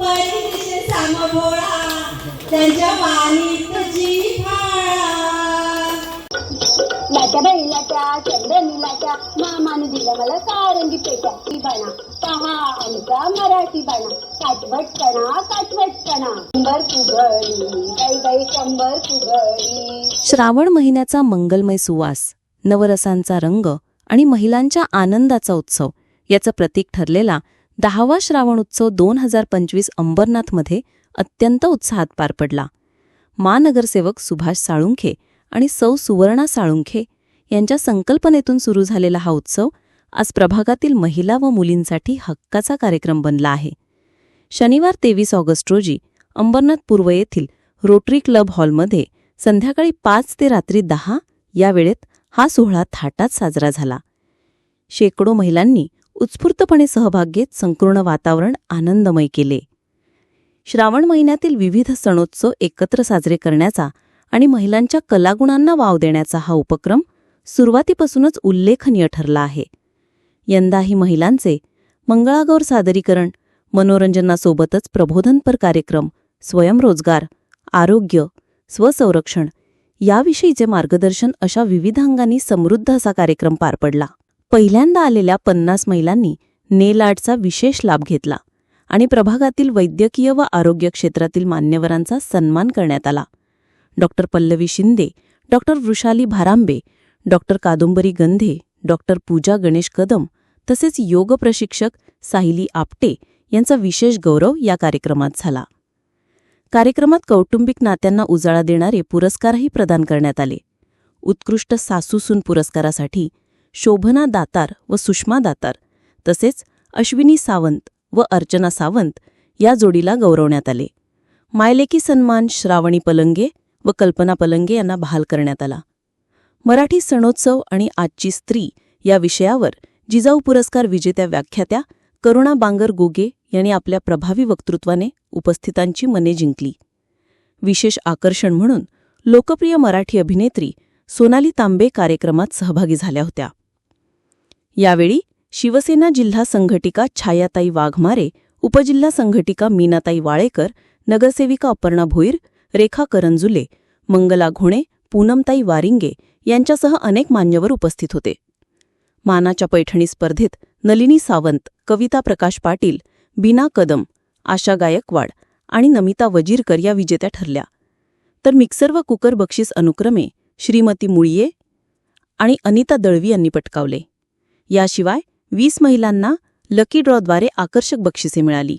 परिदेश सामभोळा त्यांच्या वाणीत जी फाळा लाट्या बाई लाट्या चंद्रनी लाट्या मामाने दिलं मला सारंगी पेट्या ती बाणा. पहा आमचा मराठी बाणा. काटवट कणा काटवट कणा शंभर कुगळी बाई श्रावण महिन्याचा मंगलमय सुवास नवरसांचा रंग आणि महिलांच्या आनंदाचा उत्सव. याचं प्रतीक ठरलेला दहावा श्रावण उत्सव दोन हजार पंचवीस अंबरनाथमध्ये अत्यंत उत्साहात पार पडला. महानगरसेवक सुभाष साळुंखे आणि सौ सुवर्णा साळुंखे यांच्या संकल्पनेतून सुरू झालेला हा उत्सव आज प्रभागातील महिला व मुलींसाठी हक्काचा कार्यक्रम बनला आहे. शनिवार तेवीस ऑगस्ट रोजी अंबरनाथ पूर्व येथील रोटरी क्लब हॉलमध्ये संध्याकाळी पाच ते रात्री दहा या वेळेत हा सोहळा थाटात साजरा झाला. शेकडो महिलांनी उत्स्फूर्तपणे सहभाग घेत संपूर्ण वातावरण आनंदमय केले. श्रावण महिन्यातील विविध सणोत्सव एकत्र साजरे करण्याचा आणि महिलांच्या कलागुणांना वाव देण्याचा हा उपक्रम सुरुवातीपासूनच उल्लेखनीय ठरला आहे. यंदाही महिलांचे मंगळागौर सादरीकरण मनोरंजनासोबतच प्रबोधनपर कार्यक्रम स्वयंरोजगार आरोग्य स्वसंरक्षण याविषयीचे मार्गदर्शन अशा विविध अंगांनी समृद्ध असा कार्यक्रम पार पडला. पहिल्यांदा आलेल्या पन्नास महिलांनी नेल आर्टचा विशेष लाभ घेतला आणि प्रभागातील वैद्यकीय व आरोग्य क्षेत्रातील मान्यवरांचा सन्मान करण्यात आला. Doctor Pallavi Shinde doctor Vrushali Bharambe doctor Kadambari Gandhe doctor Pooja Ganesh Kadam तसेच योग प्रशिक्षक साहिली आपटे यांचा विशेष गौरव या कार्यक्रमात झाला. कार्यक्रमात कौटुंबिक नात्यांना उजाळा देणारे पुरस्कारही प्रदान करण्यात आले. उत्कृष्ट सासूसून पुरस्कारासाठी शोभना दातार व सुषमा दातार तसेच अश्विनी सावंत व अर्चना सावंत या जोडीला गौरवण्यात आले. मायलेकी सन्मान श्रावणी पलंगे व कल्पना पलंगे यांना बहाल करण्यात आला. मराठी सणोत्सव आणि आजची स्त्री या विषयावर जिजाऊ पुरस्कार विजेत्या व्याख्यात्या करुणा बांगर गोगे यांनी आपल्या प्रभावी वक्तृत्वाने उपस्थितांची मने जिंकली. विशेष आकर्षण म्हणून लोकप्रिय मराठी अभिनेत्री सोनाली तांबे कार्यक्रमात सहभागी झाल्या होत्या. यावेळी शिवसेना जिल्हा संघटिका छायाताई वाघमारे उपजिल्हा संघटिका मीनाताई वाळेकर नगरसेविका अपर्णा भोईर रेखा करंजुले मंगला घोणे पूनमताई वारिंगे यांच्यासह अनेक मान्यवर उपस्थित होते. मानाच्या पैठणी स्पर्धेत नलिनी सावंत कविता प्रकाश पाटील बीना कदम आशा गायकवाड आणि नमिता वजीरकर या विजेत्या ठरल्या. तर मिक्सर व कुकर बक्षीस अनुक्रमे श्रीमती मुळीये आणि अनिता दळवी यांनी पटकावले. याशिवाय वीस महिलांना लकी ड्रॉद्वारे आकर्षक बक्षिसे मिळाली.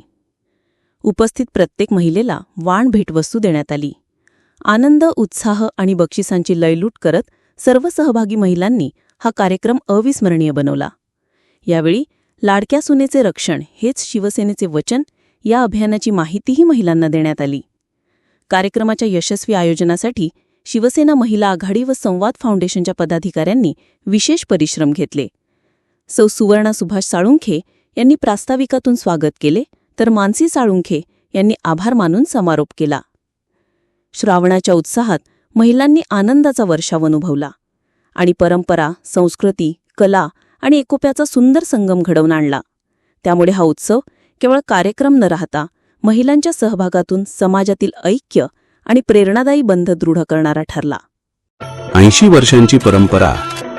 उपस्थित प्रत्येक महिलेला वाण भेटवस्तू देण्यात आली. आनंद उत्साह आणि बक्षिसांची लयलूट करत सर्व सहभागी महिलांनी हा कार्यक्रम अविस्मरणीय बनवला. यावेळी लाडक्या सुनेचे रक्षण हेच शिवसेनेचे वचन या अभियानाची माहितीही महिलांना देण्यात आली. कार्यक्रमाच्या यशस्वी आयोजनासाठी शिवसेना महिला आघाडी व संवाद फाउंडेशनच्या पदाधिकाऱ्यांनी विशेष परिश्रम घेतले. सौ सुवर्णा सुभाष साळुंखे यांनी प्रास्ताविकातून स्वागत केले तर मानसी साळुंखे यांनी आभार मानून समारोप केला. श्रावणाच्या उत्साहात महिलांनी आनंदाचा वर्षाव अनुभवला आणि परंपरा संस्कृती कला आणि एकोप्याचा सुंदर संगम घडवून आणला. त्यामुळे हा उत्सव केवळ कार्यक्रम न राहता महिलांच्या सहभागातून समाजातील ऐक्य आणि प्रेरणादायी बंध दृढ करणारा ठरला. ऐंशी वर्षांची परंपरा